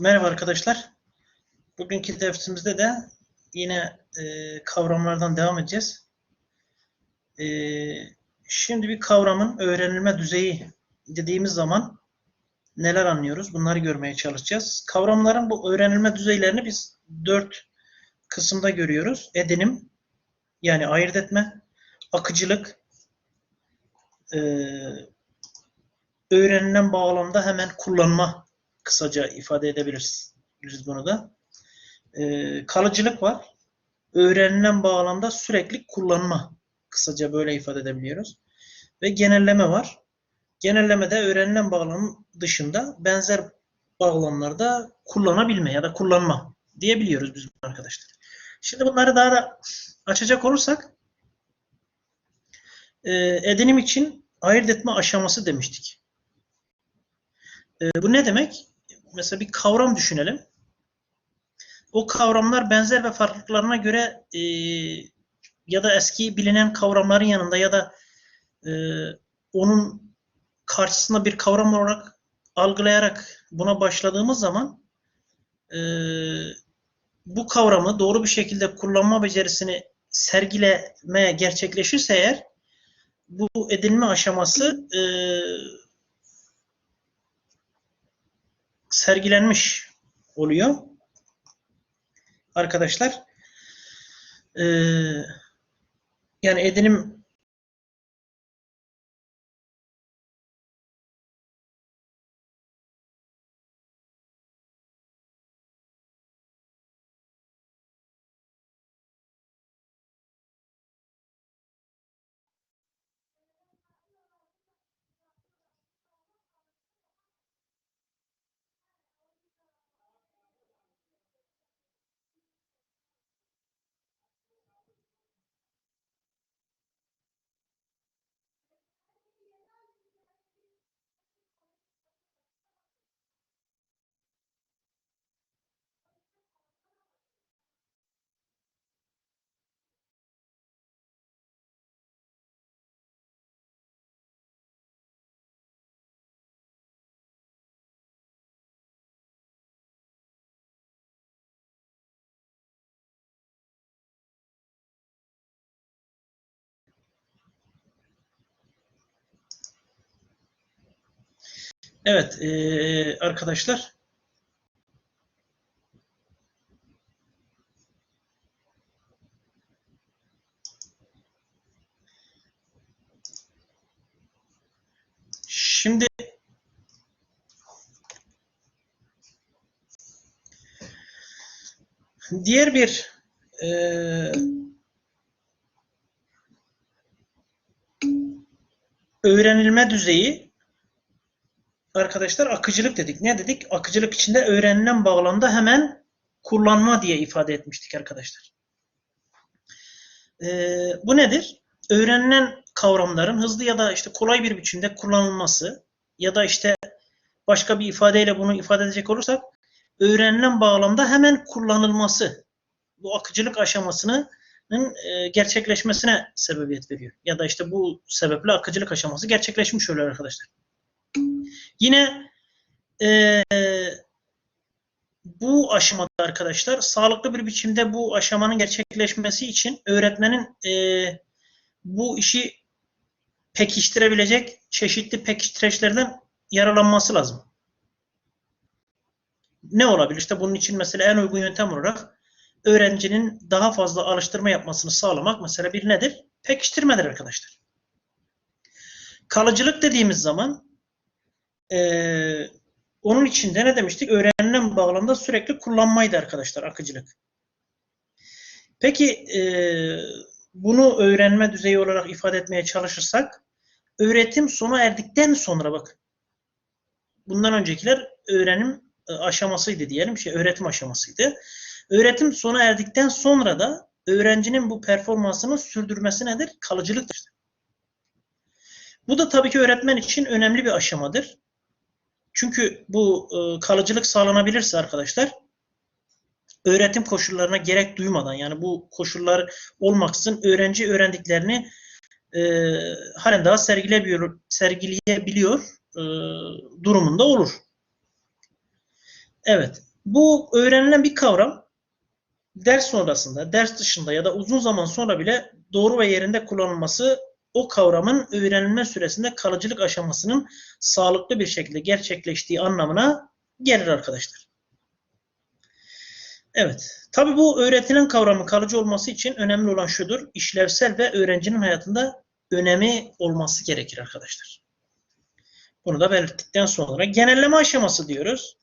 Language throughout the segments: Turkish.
Merhaba arkadaşlar. Bugünkü dersimizde de yine e, kavramlardan devam edeceğiz. E, şimdi bir kavramın öğrenilme düzeyi dediğimiz zaman neler anlıyoruz? Bunları görmeye çalışacağız. Kavramların bu öğrenilme düzeylerini biz dört kısımda görüyoruz. Edinim, yani ayırt etme, akıcılık, e, öğrenilen bağlamda hemen kullanma kısaca ifade edebiliriz bunu da. Ee, kalıcılık var. Öğrenilen bağlamda sürekli kullanma. Kısaca böyle ifade edebiliyoruz. Ve genelleme var. Genellemede öğrenilen bağlam dışında benzer bağlamlarda kullanabilme ya da kullanma diyebiliyoruz biz arkadaşlar. Şimdi bunları daha da açacak olursak e, edinim için ayırt etme aşaması demiştik. E, bu ne demek? Mesela bir kavram düşünelim. O kavramlar benzer ve farklılıklarına göre e, ya da eski bilinen kavramların yanında ya da e, onun karşısında bir kavram olarak algılayarak buna başladığımız zaman e, bu kavramı doğru bir şekilde kullanma becerisini sergileme gerçekleşirse eğer bu edinme aşaması e, sergilenmiş oluyor. Arkadaşlar e, yani edinim evet e, arkadaşlar. Şimdi diğer bir e, öğrenilme düzeyi arkadaşlar akıcılık dedik. Ne dedik? Akıcılık içinde öğrenilen bağlamda hemen kullanma diye ifade etmiştik arkadaşlar. Ee, bu nedir? Öğrenilen kavramların hızlı ya da işte kolay bir biçimde kullanılması ya da işte başka bir ifadeyle bunu ifade edecek olursak öğrenilen bağlamda hemen kullanılması bu akıcılık aşamasının e, gerçekleşmesine sebebiyet veriyor. Ya da işte bu sebeple akıcılık aşaması gerçekleşmiş oluyor arkadaşlar. Yine e, bu aşamada arkadaşlar sağlıklı bir biçimde bu aşamanın gerçekleşmesi için öğretmenin e, bu işi pekiştirebilecek çeşitli pekiştireçlerden yararlanması lazım. Ne olabilir? İşte bunun için mesela en uygun yöntem olarak öğrencinin daha fazla alıştırma yapmasını sağlamak mesela bir nedir? Pekiştirmedir arkadaşlar. Kalıcılık dediğimiz zaman ee, onun içinde ne demiştik? Öğrenilen bağlamda sürekli kullanmaydı arkadaşlar akıcılık. Peki e, bunu öğrenme düzeyi olarak ifade etmeye çalışırsak öğretim sona erdikten sonra bak bundan öncekiler öğrenim aşamasıydı diyelim. Şey öğretim aşamasıydı. Öğretim sona erdikten sonra da öğrencinin bu performansını sürdürmesi nedir? Kalıcılıktır. Bu da tabii ki öğretmen için önemli bir aşamadır. Çünkü bu e, kalıcılık sağlanabilirse arkadaşlar öğretim koşullarına gerek duymadan yani bu koşullar olmaksızın öğrenci öğrendiklerini e, halen daha sergileyebiliyor, sergileyebiliyor e, durumunda olur. Evet. Bu öğrenilen bir kavram ders sonrasında, ders dışında ya da uzun zaman sonra bile doğru ve yerinde kullanılması o kavramın öğrenilme süresinde kalıcılık aşamasının sağlıklı bir şekilde gerçekleştiği anlamına gelir arkadaşlar. Evet. Tabi bu öğretilen kavramın kalıcı olması için önemli olan şudur. işlevsel ve öğrencinin hayatında önemi olması gerekir arkadaşlar. Bunu da belirttikten sonra genelleme aşaması diyoruz.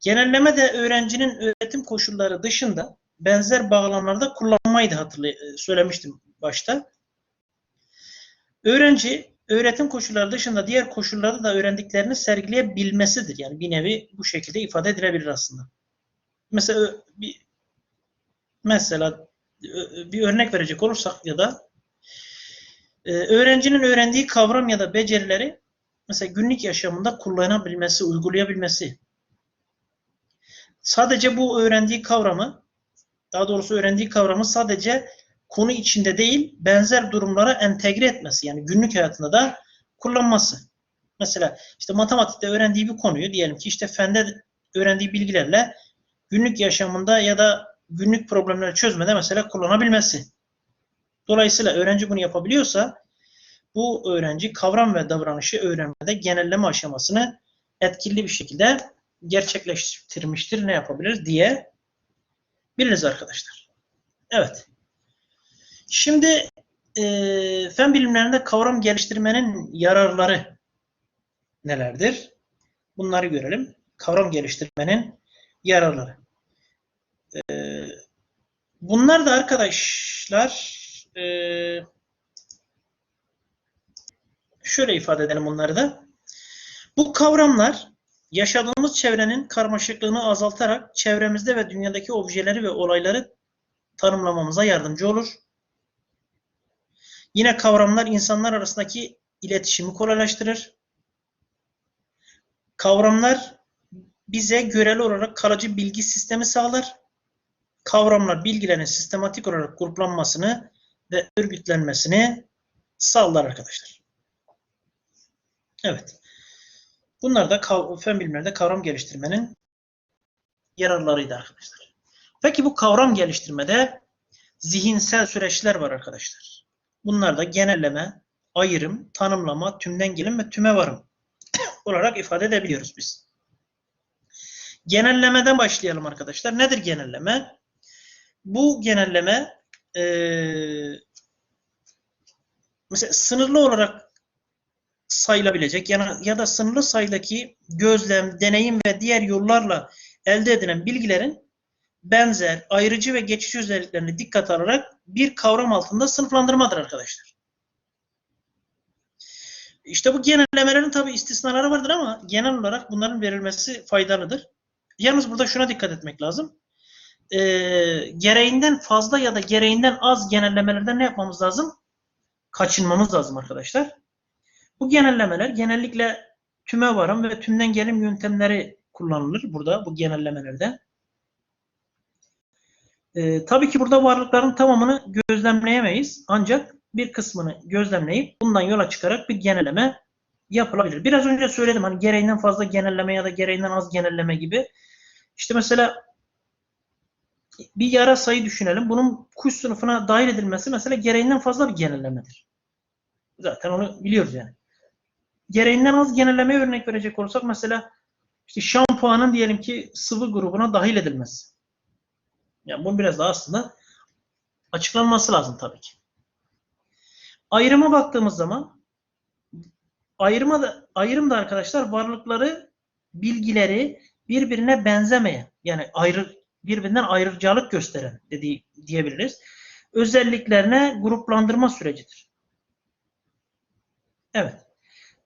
Genelleme de öğrencinin öğretim koşulları dışında benzer bağlamlarda kullanmayı da hatırlay söylemiştim başta. Öğrenci öğretim koşulları dışında diğer koşullarda da öğrendiklerini sergileyebilmesidir. Yani bir nevi bu şekilde ifade edilebilir aslında. Mesela bir mesela bir örnek verecek olursak ya da e, öğrencinin öğrendiği kavram ya da becerileri mesela günlük yaşamında kullanabilmesi, uygulayabilmesi. Sadece bu öğrendiği kavramı, daha doğrusu öğrendiği kavramı sadece konu içinde değil, benzer durumlara entegre etmesi. Yani günlük hayatında da kullanması. Mesela işte matematikte öğrendiği bir konuyu diyelim ki işte fende öğrendiği bilgilerle günlük yaşamında ya da günlük problemleri çözmede mesela kullanabilmesi. Dolayısıyla öğrenci bunu yapabiliyorsa bu öğrenci kavram ve davranışı öğrenmede genelleme aşamasını etkili bir şekilde gerçekleştirmiştir. Ne yapabiliriz diye biliriz arkadaşlar. Evet. Şimdi e, fen bilimlerinde kavram geliştirmenin yararları nelerdir? Bunları görelim. Kavram geliştirmenin yararları. E, bunlar da arkadaşlar e, şöyle ifade edelim bunları da. Bu kavramlar yaşadığımız çevrenin karmaşıklığını azaltarak çevremizde ve dünyadaki objeleri ve olayları tanımlamamıza yardımcı olur. Yine kavramlar insanlar arasındaki iletişimi kolaylaştırır. Kavramlar bize göreli olarak kalıcı bilgi sistemi sağlar. Kavramlar bilgilerin sistematik olarak gruplanmasını ve örgütlenmesini sağlar arkadaşlar. Evet. Bunlar da fen bilimlerde kavram geliştirmenin yararlarıydı arkadaşlar. Peki bu kavram geliştirmede zihinsel süreçler var arkadaşlar. Bunlar da genelleme, ayrım, tanımlama, tümden gelim ve tüme varım olarak ifade edebiliyoruz biz. Genellemeden başlayalım arkadaşlar. Nedir genelleme? Bu genelleme e, mesela sınırlı olarak sayılabilecek ya, ya da sınırlı sayıdaki gözlem, deneyim ve diğer yollarla elde edilen bilgilerin benzer, ayrıcı ve geçici özelliklerini dikkat alarak bir kavram altında sınıflandırmadır arkadaşlar. İşte bu genellemelerin tabi istisnaları vardır ama genel olarak bunların verilmesi faydalıdır. Yalnız burada şuna dikkat etmek lazım. Ee, gereğinden fazla ya da gereğinden az genellemelerden ne yapmamız lazım? Kaçınmamız lazım arkadaşlar. Bu genellemeler genellikle tüme varım ve tümden gelim yöntemleri kullanılır burada bu genellemelerde. Ee, tabii ki burada varlıkların tamamını gözlemleyemeyiz. Ancak bir kısmını gözlemleyip bundan yola çıkarak bir genelleme yapılabilir. Biraz önce söyledim hani gereğinden fazla genelleme ya da gereğinden az genelleme gibi. İşte mesela bir yara sayı düşünelim. Bunun kuş sınıfına dahil edilmesi mesela gereğinden fazla bir genellemedir. Zaten onu biliyoruz yani. Gereğinden az genellemeye örnek verecek olursak mesela işte şampuanın diyelim ki sıvı grubuna dahil edilmesi. Yani bunun biraz daha aslında açıklanması lazım tabii ki. Ayrıma baktığımız zaman ayrıma da, ayrım da arkadaşlar varlıkları, bilgileri birbirine benzemeyen yani ayrı birbirinden ayrıcalık gösteren dediği, diyebiliriz. Özelliklerine gruplandırma sürecidir. Evet.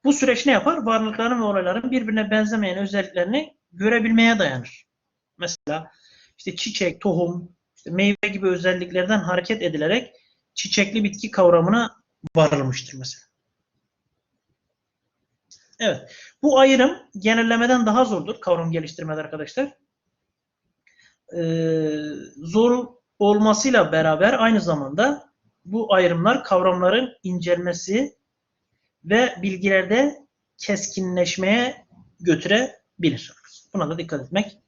Bu süreç ne yapar? Varlıkların ve olayların birbirine benzemeyen özelliklerini görebilmeye dayanır. Mesela işte çiçek, tohum, işte meyve gibi özelliklerden hareket edilerek çiçekli bitki kavramına varılmıştır mesela. Evet. Bu ayrım genellemeden daha zordur kavram geliştirmede arkadaşlar. Ee, zor olmasıyla beraber aynı zamanda bu ayrımlar kavramların incelmesi ve bilgilerde keskinleşmeye götürebilir. Buna da dikkat etmek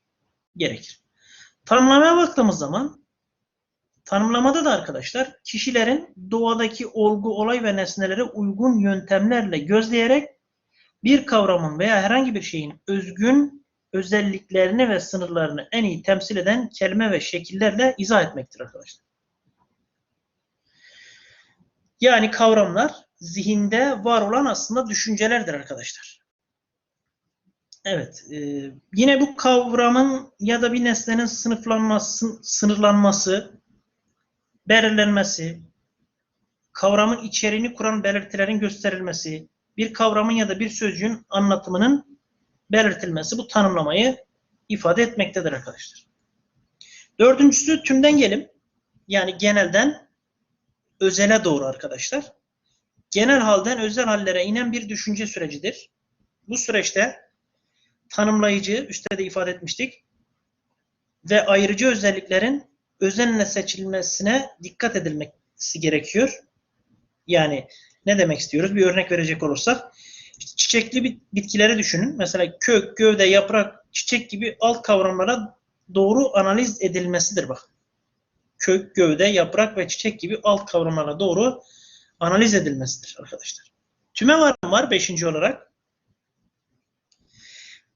gerekir. Tanımlamaya baktığımız zaman tanımlamada da arkadaşlar kişilerin doğadaki olgu, olay ve nesnelere uygun yöntemlerle gözleyerek bir kavramın veya herhangi bir şeyin özgün özelliklerini ve sınırlarını en iyi temsil eden kelime ve şekillerle izah etmektir arkadaşlar. Yani kavramlar zihinde var olan aslında düşüncelerdir arkadaşlar. Evet, e, yine bu kavramın ya da bir nesnenin sınıflanması, sınırlanması, belirlenmesi, kavramın içeriğini kuran belirtilerin gösterilmesi, bir kavramın ya da bir sözcüğün anlatımının belirtilmesi bu tanımlamayı ifade etmektedir arkadaşlar. Dördüncüsü tümden gelim. Yani genelden özele doğru arkadaşlar. Genel halden özel hallere inen bir düşünce sürecidir. Bu süreçte tanımlayıcı, üstte de ifade etmiştik, ve ayrıcı özelliklerin özenle seçilmesine dikkat edilmesi gerekiyor. Yani ne demek istiyoruz? Bir örnek verecek olursak, çiçekli bitkileri düşünün. Mesela kök, gövde, yaprak, çiçek gibi alt kavramlara doğru analiz edilmesidir bak. Kök, gövde, yaprak ve çiçek gibi alt kavramlara doğru analiz edilmesidir arkadaşlar. Tüme var mı var beşinci olarak?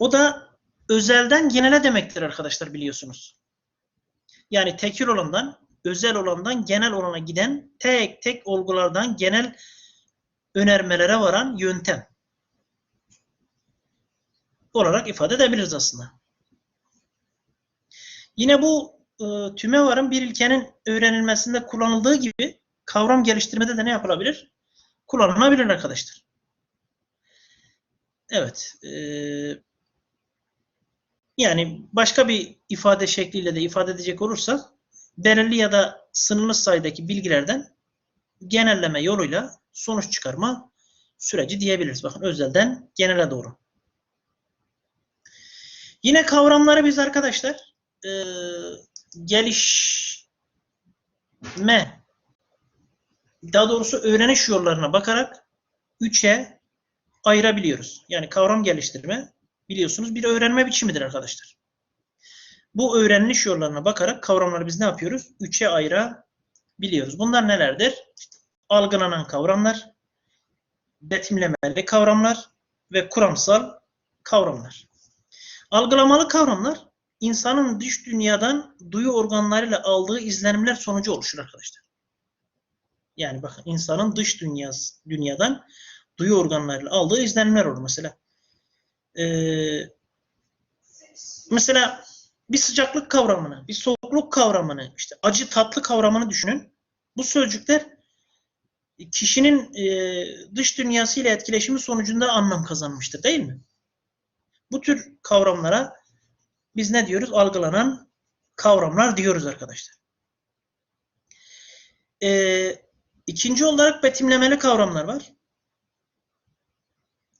O da özelden genele demektir arkadaşlar biliyorsunuz. Yani tekil olandan, özel olandan genel olana giden tek tek olgulardan genel önermelere varan yöntem olarak ifade edebiliriz aslında. Yine bu e, tümevarın bir ilkenin öğrenilmesinde kullanıldığı gibi kavram geliştirmede de ne yapılabilir? Kullanılabilir arkadaşlar. Evet. E, yani başka bir ifade şekliyle de ifade edecek olursak belirli ya da sınırlı sayıdaki bilgilerden genelleme yoluyla sonuç çıkarma süreci diyebiliriz. Bakın özelden genele doğru. Yine kavramları biz arkadaşlar e, gelişme daha doğrusu öğreniş yollarına bakarak üçe ayırabiliyoruz. Yani kavram geliştirme biliyorsunuz bir öğrenme biçimidir arkadaşlar. Bu öğreniş yollarına bakarak kavramları biz ne yapıyoruz? Üçe ayırabiliyoruz. Bunlar nelerdir? Algılanan kavramlar, betimlemeli kavramlar ve kuramsal kavramlar. Algılamalı kavramlar insanın dış dünyadan duyu organlarıyla aldığı izlenimler sonucu oluşur arkadaşlar. Yani bakın insanın dış dünyası, dünyadan duyu organlarıyla aldığı izlenimler olur mesela. Ee, mesela bir sıcaklık kavramını, bir soğukluk kavramını, işte acı tatlı kavramını düşünün. Bu sözcükler kişinin e, dış dünyasıyla etkileşimi sonucunda anlam kazanmıştır değil mi? Bu tür kavramlara biz ne diyoruz? Algılanan kavramlar diyoruz arkadaşlar. Ee, ikinci olarak betimlemeli kavramlar var.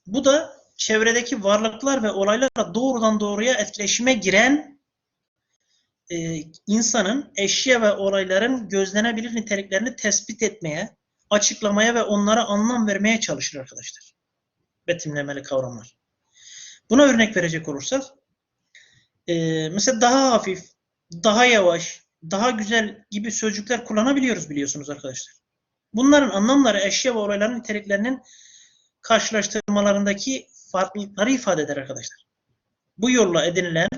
Bu da çevredeki varlıklar ve olaylarla doğrudan doğruya etkileşime giren e, insanın eşya ve olayların gözlenebilir niteliklerini tespit etmeye, açıklamaya ve onlara anlam vermeye çalışır arkadaşlar. Betimlemeli kavramlar. Buna örnek verecek olursak, e, mesela daha hafif, daha yavaş, daha güzel gibi sözcükler kullanabiliyoruz biliyorsunuz arkadaşlar. Bunların anlamları eşya ve olayların niteliklerinin karşılaştırmalarındaki farklılıkları ifade eder arkadaşlar. Bu yolla edinilen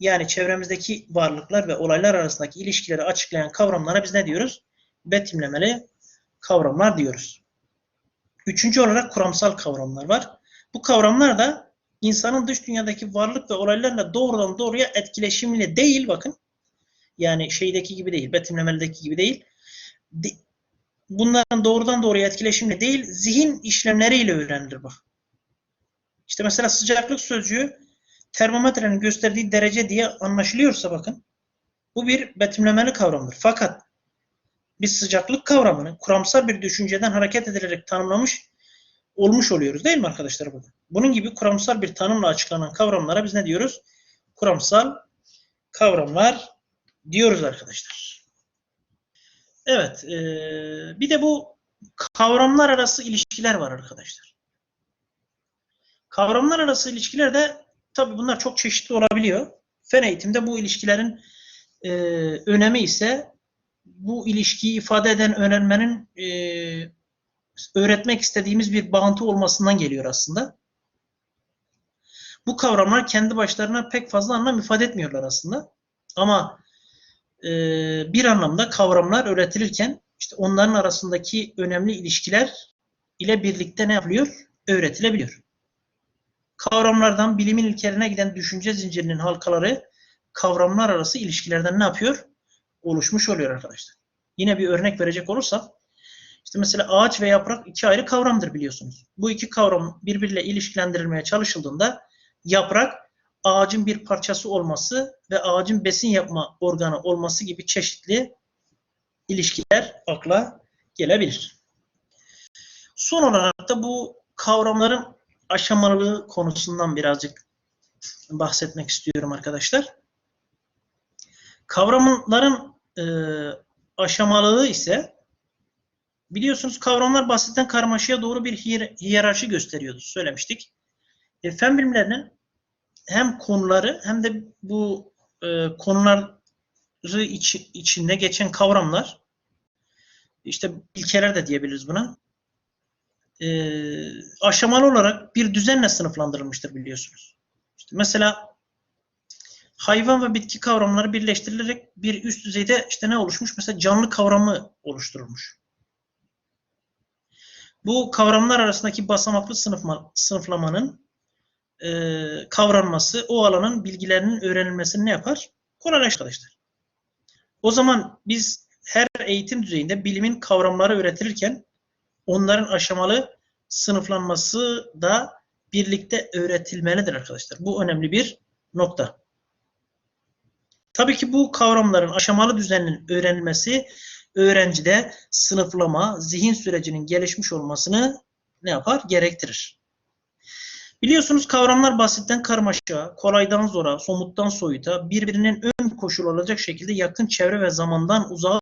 yani çevremizdeki varlıklar ve olaylar arasındaki ilişkileri açıklayan kavramlara biz ne diyoruz? Betimlemeli kavramlar diyoruz. Üçüncü olarak kuramsal kavramlar var. Bu kavramlar da insanın dış dünyadaki varlık ve olaylarla doğrudan doğruya etkileşimle değil bakın. Yani şeydeki gibi değil, betimlemeldeki gibi değil. Bunların doğrudan doğruya etkileşimle değil, zihin işlemleriyle öğrenilir bak. İşte mesela sıcaklık sözcüğü termometrenin gösterdiği derece diye anlaşılıyorsa bakın bu bir betimlemeli kavramdır. Fakat biz sıcaklık kavramını kuramsal bir düşünceden hareket edilerek tanımlamış olmuş oluyoruz değil mi arkadaşlar burada? Bunun gibi kuramsal bir tanımla açıklanan kavramlara biz ne diyoruz? Kuramsal kavramlar diyoruz arkadaşlar. Evet. E, bir de bu kavramlar arası ilişkiler var arkadaşlar. Kavramlar arası ilişkiler de tabii bunlar çok çeşitli olabiliyor. Fen eğitimde bu ilişkilerin e, önemi ise bu ilişkiyi ifade eden öğrenmenin e, öğretmek istediğimiz bir bağıntı olmasından geliyor aslında. Bu kavramlar kendi başlarına pek fazla anlam ifade etmiyorlar aslında. Ama e, bir anlamda kavramlar öğretilirken işte onların arasındaki önemli ilişkiler ile birlikte ne yapılıyor? Öğretilebiliyor. Kavramlardan bilimin ilkelerine giden düşünce zincirinin halkaları kavramlar arası ilişkilerden ne yapıyor? Oluşmuş oluyor arkadaşlar. Yine bir örnek verecek olursak işte mesela ağaç ve yaprak iki ayrı kavramdır biliyorsunuz. Bu iki kavram birbiriyle ilişkilendirilmeye çalışıldığında yaprak ağacın bir parçası olması ve ağacın besin yapma organı olması gibi çeşitli ilişkiler akla gelebilir. Son olarak da bu kavramların aşamalılığı konusundan birazcık bahsetmek istiyorum arkadaşlar. Kavramların e, aşamalılığı ise biliyorsunuz kavramlar basitten karmaşaya doğru bir hiyer hiyerarşi gösteriyordu. Söylemiştik. E, fen bilimlerinin hem konuları hem de bu e, konuları iç, içinde geçen kavramlar işte ilkeler de diyebiliriz buna e, aşamalı olarak bir düzenle sınıflandırılmıştır biliyorsunuz. İşte mesela hayvan ve bitki kavramları birleştirilerek bir üst düzeyde işte ne oluşmuş? Mesela canlı kavramı oluşturulmuş. Bu kavramlar arasındaki basamaklı sınıfma, sınıflamanın e, kavranması o alanın bilgilerinin öğrenilmesini ne yapar? Kolaylaştırır. O zaman biz her eğitim düzeyinde bilimin kavramları öğretilirken onların aşamalı sınıflanması da birlikte öğretilmelidir arkadaşlar. Bu önemli bir nokta. Tabii ki bu kavramların aşamalı düzeninin öğrenilmesi öğrencide sınıflama, zihin sürecinin gelişmiş olmasını ne yapar? Gerektirir. Biliyorsunuz kavramlar basitten karmaşa, kolaydan zora, somuttan soyuta, birbirinin ön koşul olacak şekilde yakın çevre ve zamandan uzağa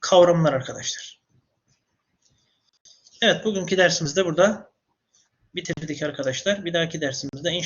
kavramlar arkadaşlar. Evet bugünkü dersimizde burada bitirdik arkadaşlar. Bir dahaki dersimizde inşallah